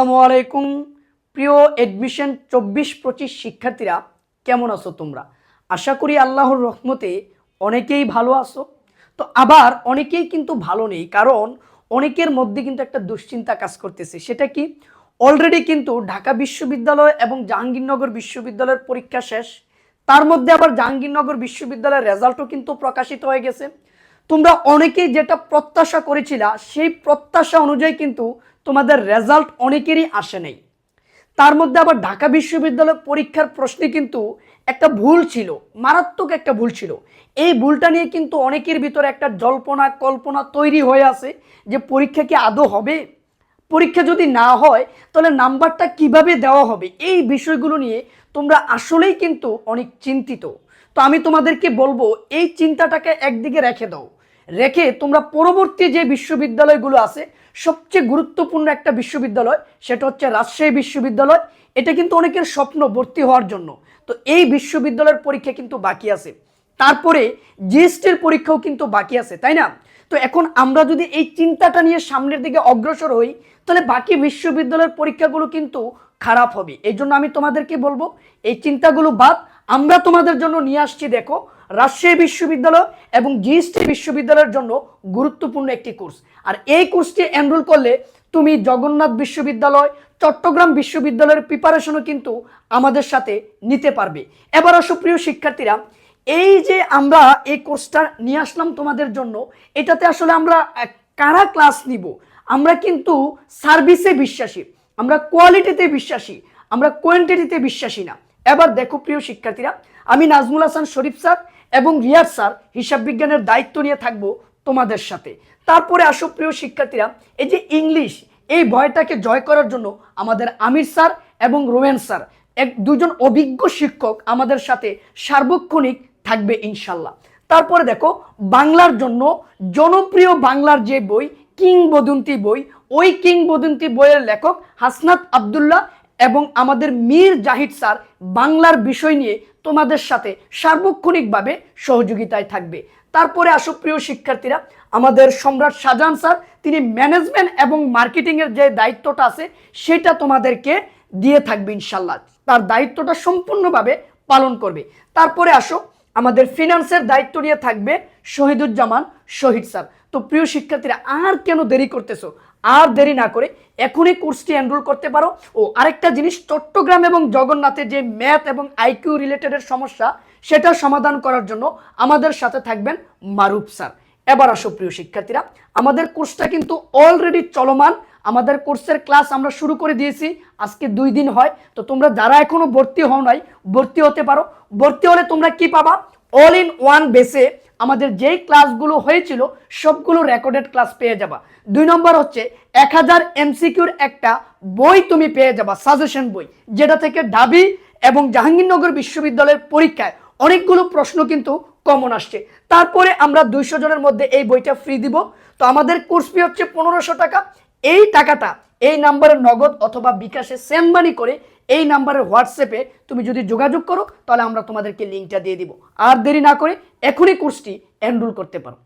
আসসালামু আলাইকুম। প্রিয় এডমিশন চব্বিশ পঁচিশ শিক্ষার্থীরা, কেমন আছো তোমরা? আশা করি আল্লাহর রহমতে অনেকেই ভালো আছো। তো আবার অনেকেই কিন্তু ভালো নেই, কারণ অনেকের মধ্যে কিন্তু একটা দুশ্চিন্তা কাজ করতেছে। সেটা কি? অলরেডি কিন্তু ঢাকা বিশ্ববিদ্যালয় এবং জাহাঙ্গীরনগর বিশ্ববিদ্যালয়ের পরীক্ষা শেষ। তার মধ্যে আবার জাহাঙ্গীরনগর বিশ্ববিদ্যালয়ের রেজাল্টও কিন্তু প্রকাশিত হয়ে গেছে। তোমরা অনেকেই যেটা প্রত্যাশা করেছিলা, সেই প্রত্যাশা অনুযায়ী কিন্তু তোমাদের রেজাল্ট অনেকেরই আসে নাই। তার মধ্যে আবার ঢাকা বিশ্ববিদ্যালয় পরীক্ষার প্রশ্নে কিন্তু একটা ভুল ছিল, মারাত্মক একটা ভুল ছিল। এই ভুলটা নিয়ে কিন্তু অনেকের ভিতরে একটা জল্পনা, কল্পনা তৈরি হয়ে আছে যে পরীক্ষা কি আদৌ হবে? পরীক্ষা যদি না হয়, তাহলে নাম্বারটা কীভাবে দেওয়া হবে? এই বিষয়গুলো নিয়ে তোমরা আসলেই কিন্তু অনেক চিন্তিত। তো আমি তোমাদেরকে বলব, এই চিন্তাটাকে একদিকে রেখে দাও। রেখে তোমরা পরবর্তী যে বিশ্ববিদ্যালয়গুলো আছে, সবচেয়ে গুরুত্বপূর্ণ একটা বিশ্ববিদ্যালয় সেটা হচ্ছে রাজশাহী বিশ্ববিদ্যালয়। এটা কিন্তু অনেকের স্বপ্ন ভর্তি হওয়ার জন্য। তো এই বিশ্ববিদ্যালয়ের পরীক্ষা কিন্তু বাকি আছে। তারপরে জিএসটির পরীক্ষাও কিন্তু বাকি আছে, তাই না? তো এখন আমরা যদি এই চিন্তাটা নিয়ে সামনের দিকে অগ্রসর হই, তাহলে বাকি বিশ্ববিদ্যালয়ের পরীক্ষাগুলো কিন্তু খারাপ হবে। এই জন্য আমি তোমাদেরকে বলব, এই চিন্তাগুলো বাদ, আমরা তোমাদের জন্য নিয়ে আসছি, দেখো, রাজশাহী বিশ্ববিদ্যালয় এবং জিএসটি বিশ্ববিদ্যালয়ের জন্য গুরুত্বপূর্ণ একটি কোর্স। আর এই কোর্সটি এনরোল করলে তুমি জগন্নাথ বিশ্ববিদ্যালয়, চট্টগ্রাম বিশ্ববিদ্যালয়ের প্রিপারেশনও কিন্তু আমাদের সাথে নিতে পারবে। এবার আসো প্রিয় শিক্ষার্থীরা, এই যে আমরা এই কোর্সটা নিয়ে আসলাম তোমাদের জন্য, এটাতে আসলে আমরা কারা ক্লাস নিব? আমরা কিন্তু সার্ভিসে বিশ্বাসী। আমরা কোয়ালিটিতে বিশ্বাসী, আমরা কোয়ান্টিটিতে বিশ্বাসী না। এবার দেখো প্রিয় শিক্ষার্থীরা, আমি নাজমুল হাসান শরীফ স্যার এবং রিয়াদ স্যার হিসাব বিজ্ঞানের দায়িত্ব নিয়ে থাকব তোমাদের সাথে। তারপরে আসো প্রিয় শিক্ষার্থীরা, এই যে ইংলিশ, এই ভয়টাকে জয় করার জন্য আমাদের আমির স্যার এবং রোয়েন স্যার, এক দুজন অভিজ্ঞ শিক্ষক আমাদের সাথে সার্বক্ষণিক থাকবে ইনশাল্লাহ। তারপরে দেখো, বাংলার জন্য জনপ্রিয় বাংলার যে বই, কিংবদন্তি বই ওই কিংবদন্তি বইয়ের লেখক হাসনাত আবদুল্লাহ এবং আমাদের মীর জাহিদ স্যার বাংলার বিষয় নিয়ে তোমাদের সাথে সার্বক্ষণিকভাবে সহযোগিতায় থাকবে। তারপরে আসো প্রিয় শিক্ষার্থীরা, আমাদের সম্রাট শাহজাহান স্যার, তিনি ম্যানেজমেন্ট এবং মার্কেটিংয়ের যে দায়িত্বটা আছে, সেটা তোমাদেরকে দিয়ে থাকবে ইনশাল্লাহ তার দায়িত্বটা সম্পূর্ণভাবে পালন করবে। তারপরে আসো, আমাদের ফিনান্সের দায়িত্ব নিয়ে থাকবে শহীদুজ্জামান শহীদ স্যার। তো প্রিয় শিক্ষার্থীরা, আর কেন দেরি করতেছো? আর দেরি না করে এখনই কোর্সটি এনরোল করতে পারো। ও আরেকটা জিনিস, চট্টগ্রাম এবং জগন্নাথের যে ম্যাথ এবং আইকিউ রিলেটেডের সমস্যা, সেটা সমাধান করার জন্য আমাদের সাথে থাকবেন মারুফ স্যার। এবার আসো প্রিয় শিক্ষার্থীরা, আমাদের কোর্সটা কিন্তু অলরেডি চলমান। আমাদের কোর্সের ক্লাস আমরা শুরু করে দিয়েছি, আজকে দুই দিন হয়। তো তোমরা যারা এখনও ভর্তি হও নাই, ভর্তি হতে পারো। ভর্তি হলে তোমরা কি পাবা? অল ইন ওয়ান বেসে আমাদের যেই ক্লাসগুলো হয়েছিল, সবগুলো রেকর্ডেড ক্লাস পেয়ে যাবা। দুই নম্বর হচ্ছে, এক হাজার এমসিকিউর একটা বই তুমি পেয়ে যাবা সাজেশন বই, যেটা থেকে ঢাবি এবং জাহাঙ্গীরনগর বিশ্ববিদ্যালয়ের পরীক্ষায় অনেকগুলো প্রশ্ন কিন্তু কমন আসছে। তারপরে আমরা দুইশো জনের মধ্যে এই বইটা ফ্রি দিব। তো আমাদের কোর্স ফি হচ্ছে পনেরোশো টাকা। এই টাকাটা এই নাম্বারে নগদ অথবা বিকাশে সেম মানি করে এই নাম্বারে হোয়াটসঅ্যাপে তুমি যদি যোগাযোগ করো, তাহলে আমরা তোমাদেরকে লিঙ্কটা দিয়ে দিব। আর দেরি না করে এখনই কোর্সটি এনরোল করতে পারো।